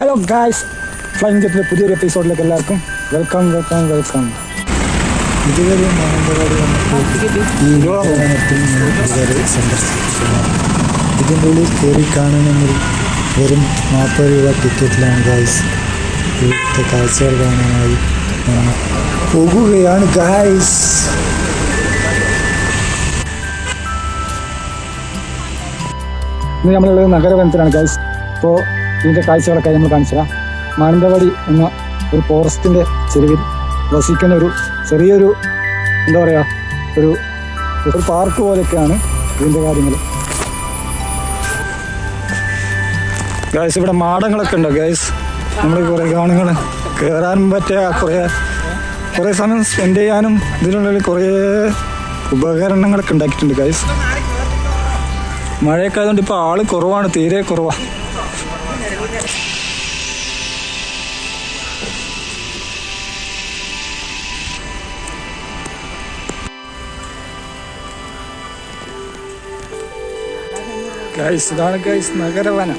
Hello guys flying ജെറ്റിന്റെ പുതിയൊരു എപ്പിസോഡിലേക്ക് എല്ലാവർക്കും വെൽക്കം വെൽക്കം വെൽക്കം ഇതുവരെ മാനന്തവാടി ഇതുവരെ സന്ദർശിച്ചിട്ടില്ല ഇതിന്റെ ഉള്ളിൽ കയറി കാണണമെങ്കിൽ വെറും നാൽപ്പത് രൂപ ടിക്കറ്റിലാണ് ഗായ്സ് ഇവിടുത്തെ കാഴ്ചകൾ കാണാനായി പോകുകയാണ് ഗായ്സ് ഇന്ന് നമ്മളുള്ളത് നഗരവനത്തിലാണ് ഗായ്സ് ഇപ്പോൾ ഇതിന്റെ കാഴ്ചകളൊക്കെ നമ്മൾ കാണിച്ചതാ. മാനന്തവാടി എന്ന ഒരു ഫോറസ്റ്റിന്റെ ചെരുവിൽ വസിക്കുന്ന ഒരു ചെറിയൊരു എന്താ പറയുക ഒരു ഒരു പാർക്ക് പോലെയൊക്കെയാണ് ഇതിന്റെ കാര്യങ്ങൾ ഗൈസ് ഇവിടെ മാടങ്ങളൊക്കെ ഉണ്ടോ ഗൈസ് നമ്മൾ കുറേ ഗാണുങ്ങൾ കയറാൻ പറ്റിയ കുറേ കുറേ സമയം സ്പെൻഡ് ചെയ്യാനും ഇതിനുള്ളിൽ കുറേ ഉപകരണങ്ങളൊക്കെ ഉണ്ടാക്കിയിട്ടുണ്ട് ഗൈസ് മഴയൊക്കെ ആയതുകൊണ്ട് ഇപ്പോൾ ആൾ കുറവാണ് തീരെ കുറവാ. ഗൈസ് ഇതാണ് ഗൈസ് നഗരവനം.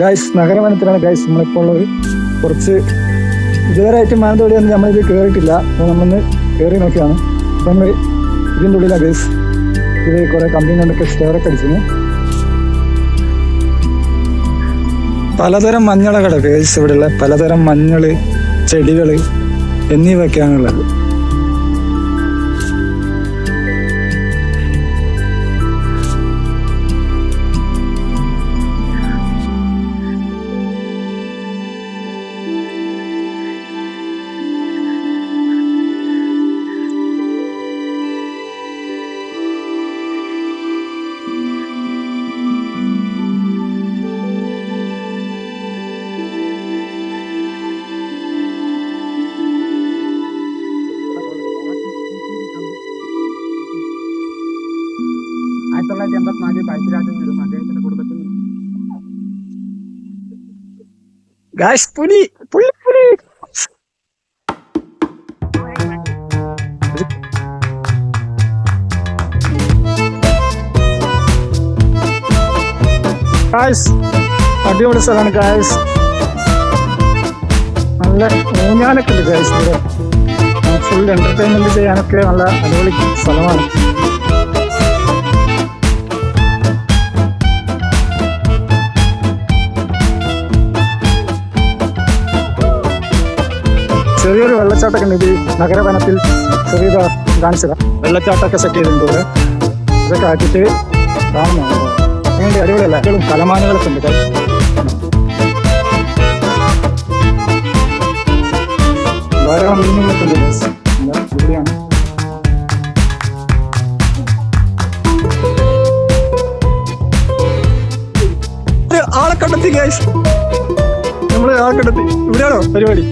ഗൈസ് നഗരവനത്തിലാണ് ഗൈസ് നമ്മളിപ്പോൾ ഉള്ളത്. കുറച്ച് ഇതുവരെയായിട്ട് മാനന്തവാടിയൊന്നും നമ്മളിത് കയറിയിട്ടില്ല അപ്പോൾ നമ്മളൊന്ന് കയറി നോക്കിയാണ് അപ്പം ഇതിന്റെ ഉള്ളിലാണ് ഗൈസ് ഇത് കുറേ കമ്പനി കൊണ്ടൊക്കെ സ്റ്റെയറൊക്കെ അടിച്ചിന്. പലതരം മഞ്ഞളകട ഗൈസ് ഇവിടെയുള്ള പലതരം മഞ്ഞൾ ചെടികൾ എന്നിവയൊക്കെയാണുള്ളത്. ആയിരത്തി തൊള്ളായിരത്തി എൺപത്തിനാലിൽ പഴശ്ശിരാജൻ നേടും അദ്ദേഹത്തിന്റെ കുടുംബത്തിൽ അടിപൊളി സ്ഥലമാണ് ഗായ്സ്. നല്ല ഊഞ്ഞാലൊക്കെ ഉണ്ട് ഗായ്സ് ഫുൾ എന്റർടൈൻമെന്റ് ചെയ്യാനൊക്കെ നല്ല അടിപൊളി സ്ഥലമാണ്. വെള്ളച്ചാട്ടമൊക്കെ ഉണ്ട് ഇത് നഗരവനത്തിൽ ചെറിയ കാണിച്ചതാ വെള്ളച്ചാട്ടമൊക്കെ സെറ്റ് ചെയ്തിട്ടുണ്ട് ഇവിടെ. ഇതൊക്കെ ആക്കിയിട്ട് കാണുന്നു അങ്ങനെ അടിപൊളിയല്ല എപ്പോഴും കലമാനുകളൊക്കെ ഉണ്ട്. ധാരാളം മീനുകളൊക്കെ ഉണ്ട് ആളെ കണ്ടെത്തി ഗൈസ് നമ്മൾ ആളെ കണ്ടെത്തി. ഇവിടെയാണോ പരിപാടി?